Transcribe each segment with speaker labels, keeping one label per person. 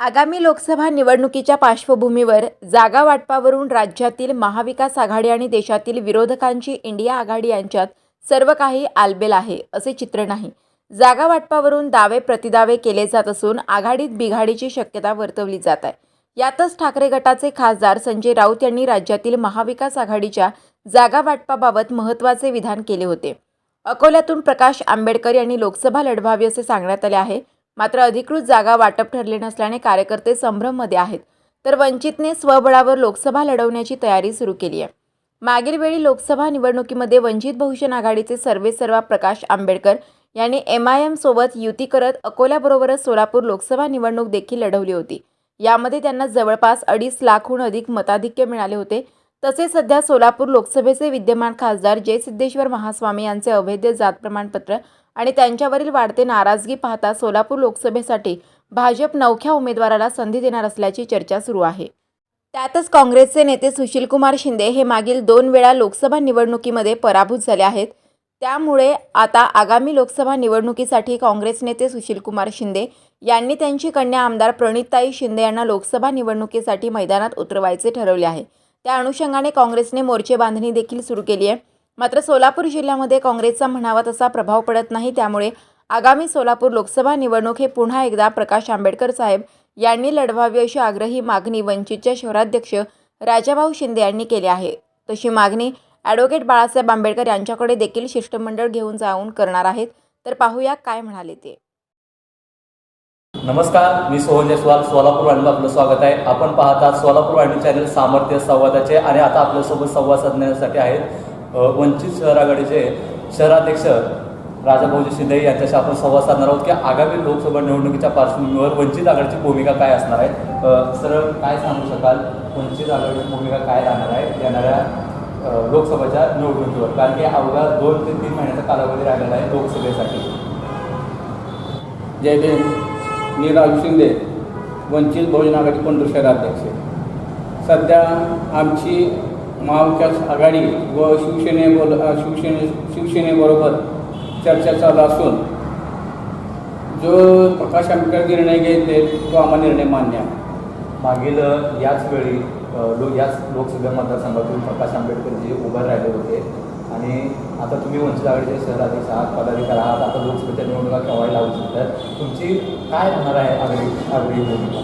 Speaker 1: आगामी लोकसभा निवडणुकीच्या पार्श्वभूमीवर जागा वाटपावरून राज्यातील महाविकास आघाडी आणि देशातील विरोधकांची इंडिया आघाडी यांच्यात सर्व काही आलबेल आहे असे चित्र नाही. जागा वाटपावरून दावे प्रतिदावे केले जात असून आघाडीत बिघाडीची शक्यता वर्तवली जात आहे. यातच ठाकरे गटाचे खासदार संजय राऊत यांनी राज्यातील महाविकास आघाडीच्या जागा वाटपाबाबत महत्त्वाचे विधान केले होते. अकोल्यातून प्रकाश आंबेडकर यांनी लोकसभा लढवावी असे सांगण्यात आले आहे. मात्र अधिकृत जागा वाटप ठरले नसल्याने कार्यकर्ते संभ्रममध्ये आहेत. तर वंचितने स्वबळावर लोकसभा लढवण्याची तयारी सुरू केली आहे. मागील वेळी लोकसभा निवडणुकीमध्ये वंचित बहुजन आघाडीचे सर्वेसर्वा प्रकाश आंबेडकर यांनी एम आय एम सोबत युती करत अकोल्याबरोबरच सोलापूर लोकसभा निवडणूक देखील लढवली होती. यामध्ये त्यांना जवळपास अडीच लाखहून अधिक मताधिक्य मिळाले होते. तसेच सध्या सोलापूर लोकसभेचे विद्यमान खासदार जय सिद्धेश्वर महास्वामी यांचे अवैध जात प्रमाणपत्र आणि त्यांच्यावरील वाढते नाराजगी पाहता सोलापूर लोकसभेसाठी भाजप नवख्या उमेदवाराला संधी देणार असल्याची चर्चा सुरू आहे. त्यातच काँग्रेसचे नेते सुशीलकुमार शिंदे हे मागील दोन वेळा लोकसभा निवडणुकीमध्ये पराभूत झाले आहेत. त्यामुळे आता आगामी लोकसभा निवडणुकीसाठी काँग्रेस नेते सुशीलकुमार शिंदे यांनी त्यांची कन्या आमदार प्रणितताई शिंदे यांना लोकसभा निवडणुकीसाठी मैदानात उतरवायचे ठरवले आहे. त्या अनुषंगाने काँग्रेसने मोर्चे बांधणी देखील सुरू केली आहे. मात्र सोलापूर जिल्ह्यामध्ये काँग्रेसचा म्हणावा तसा प्रभाव पडत नाही. त्यामुळे आगामी सोलापूर लोकसभा निवडणूक हे पुन्हा एकदा प्रकाश आंबेडकर साहेब यांनी लढवावी अशी आग्रही मागणी वंचितच्या शहराध्यक्ष राजाभाऊ शिंदे यांनी केली आहे. तशी मागणी ॲडव्होकेट बाळासाहेब आंबेडकर यांच्याकडे देखील शिष्टमंडळ घेऊन जाऊन करणार आहेत. तर पाहूया काय म्हणाले ते.
Speaker 2: नमस्कार मी सोहन जयस्वाल सोलापूर वाणीला आपलं स्वागत आहे. आपण पाहतात सोलापूर वाणी चॅनल सामर्थ्य संवादाचे आणि आता आपल्यासोबत संवाद साधण्यासाठी आहेत वंचित शहर आघाडीचे शहराध्यक्ष राजाभाऊजी शिंदे यांच्याशी आपण संवाद साधणार आहोत की आगामी लोकसभा निवडणुकीच्या पार्श्वभूमीवर वंचित आघाडीची भूमिका काय असणार आहे? सर काय सांगू शकाल? वंचित आघाडीची भूमिका काय राहणार आहे येणाऱ्या लोकसभेच्या निवडणुकीवर? कारण की अवघ्या दोन ते तीन महिन्याचा कालावधी राहिलेला आहे लोकसभेसाठी.
Speaker 3: जय भीम. निराज शिंदे वंचित बहुजन आघाडी पंढर शहराध्यक्ष सध्या आमची महाविकास आघाडी व शिवसेनेबोल शिवसेने शिवसेनेबरोबर चर्चा चालू असून जो प्रकाश आंबेडकर निर्णय घेतले तो आम्हाला निर्णय मान्य आहे.
Speaker 2: मागील याच वेळी लो याच लोकसभा मतदारसंघातून प्रकाश आंबेडकरजी उभे राहिले होते आणि आता तुम्ही वंचित आघाडीचे शहराध्यक्ष आहात पदाधिकारी आहात आता लोकसभेच्या निवडणुका केव्हाही लावू शकतात. तुमची काय होणार आहे आघाडी आघाडी भूमिका?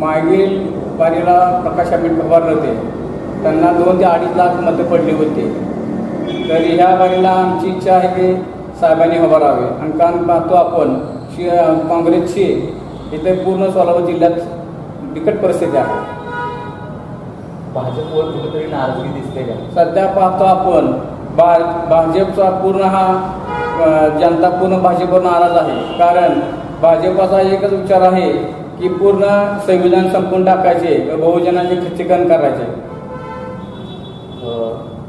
Speaker 3: मागील बारीला प्रकाश आंबेडकर उभारले होते. त्यांना दोन ते अडीच लाख मतं पडली होती. तर ह्या बारीला आमची इच्छा आहे की साहेबांनी उभा राहावे. आणि कारण पाहतो आपण शि काँग्रेसची इथे पूर्ण सोलापूर जिल्ह्यात बिकट परिस्थिती आहे.
Speaker 2: भाजपवर कुठेतरी नाराजगी दिसते का?
Speaker 3: सध्या पाहतो आपण भा भाजपचा पूर्ण हा जनता पूर्ण भाजपवर नाराज आहे. कारण भाजपाचा एकच विचार आहे की पूर्ण संविधान संपून टाकायचे बहुजनांचे खच्चीकरण करायचे.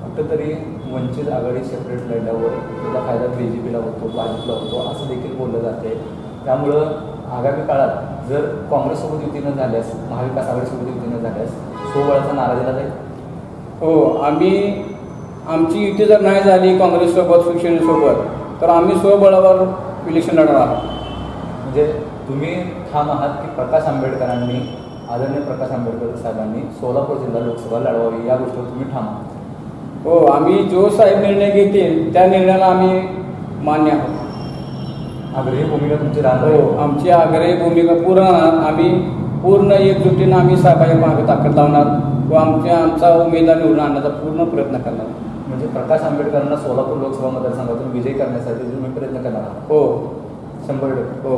Speaker 2: कुठेतरी वंचित आघाडी सेपरेट लढल्यावर तुला फायदा बी जे पीला होतो भाजपला होतो असं देखील बोललं जाते. त्यामुळं आगामी काळात जर काँग्रेससोबत युती न झाल्यास महाविकास आघाडीसोबत युती झाल्यास सोबळाचा नाराजीला जाईल
Speaker 3: हो आम्ही आमची युती जर नाही झाली काँग्रेससोबत शिवसेनेसोबत तर आम्ही स्वबळावर इलेक्शन लढणार आहोत
Speaker 2: म्हणजे तुम्ही ठाम आहात की प्रकाश आंबेडकरांनी आदरणीय प्रकाश आंबेडकर साहेबांनी सोलापूर जिल्हा लोकसभा लढवावी या गोष्टीवर तुम्ही ठाम आहात
Speaker 3: हो आम्ही जो साहेब निर्णय घेतील त्या निर्णयाला आम्ही मान्य आहोत
Speaker 2: आग्रही भूमिका तुमची राहणार
Speaker 3: हो. आमची आग्रही भूमिका पूर्ण. आम्ही पूर्ण एकजुटीनं आम्ही साहेबांच्या मागे ताकद लावणार व आमच्या आमचा उमेदवार निवडून आणण्याचा पूर्ण प्रयत्न करणार.
Speaker 2: म्हणजे प्रकाश आंबेडकरांना सोलापूर लोकसभा मतदारसंघातून विजयी करण्यासाठी तुम्ही प्रयत्न करणार
Speaker 3: हो.
Speaker 2: शंभर टक्के.
Speaker 3: हो.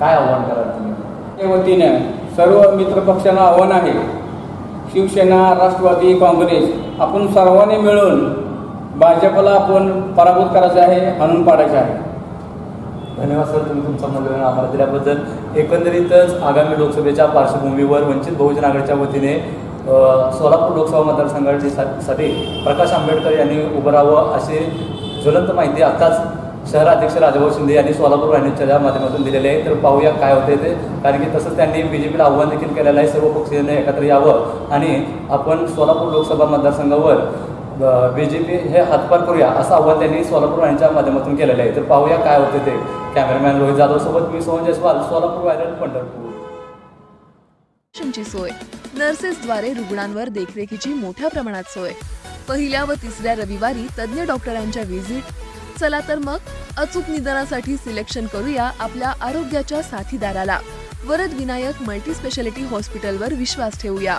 Speaker 2: काय आव्हान कराल तुम्ही?
Speaker 3: वतीनं सर्व मित्रपक्षांना आव्हान आहे. शिवसेना राष्ट्रवादी काँग्रेस आपण सर्वांनी मिळून भाजपला आपण पराभूत करायचं आहे आणून पाडायचं आहे.
Speaker 2: धन्यवाद सर तुम्ही तुमचा मूल्यवान आम्हाला दिल्याबद्दल. एकंदरीतच आगामी लोकसभेच्या पार्श्वभूमीवर वंचित बहुजन आघाडीच्या वतीने सोलापूर लोकसभा मतदारसंघाची सा- साठी प्रकाश आंबेडकर यांनी उभं राहावं अशी ज्वलंत माहिती आताच शहराध्यक्ष राजाभाऊ शिंदे यांनी सोलापूर राहण्याच्या माध्यमातून दिलेले आहे तर पाहूया काय होते ते कारण की तसंच त्यांनी बी जे पीला आव्हान देखील केलेलं आहे सर्व पक्षीयांनी एकत्र यावं. आणि आपण सोलापूर लोकसभा मतदारसंघावर बी जे पी हे हातभार करूया असं आव्हान त्यांनी सोलापूर वाहिनीच्या माध्यमातून केलेलं आहे. तर पाहूया काय होते ते. कॅमेरामॅन रोहित जाधव सोबत मी सोहन जयस्वाल सोलापूर व्हायरल पंढरपूर.
Speaker 4: सोय. नर्सेसद्वारे रुग्णांवर देखरेखीची मोठ्या प्रमाणात सोय. पहिल्या व तिसऱ्या रविवारी तज्ज्ञ डॉक्टरांच्या व्हिजिट चला तर मग अचूक निदानासाठी सिलेक्शन करूया आपल्या आरोग्याच्या साथीदाराला. वरद विनायक मल्टी स्पेशालिटी हॉस्पिटलवर विश्वास ठेवूया.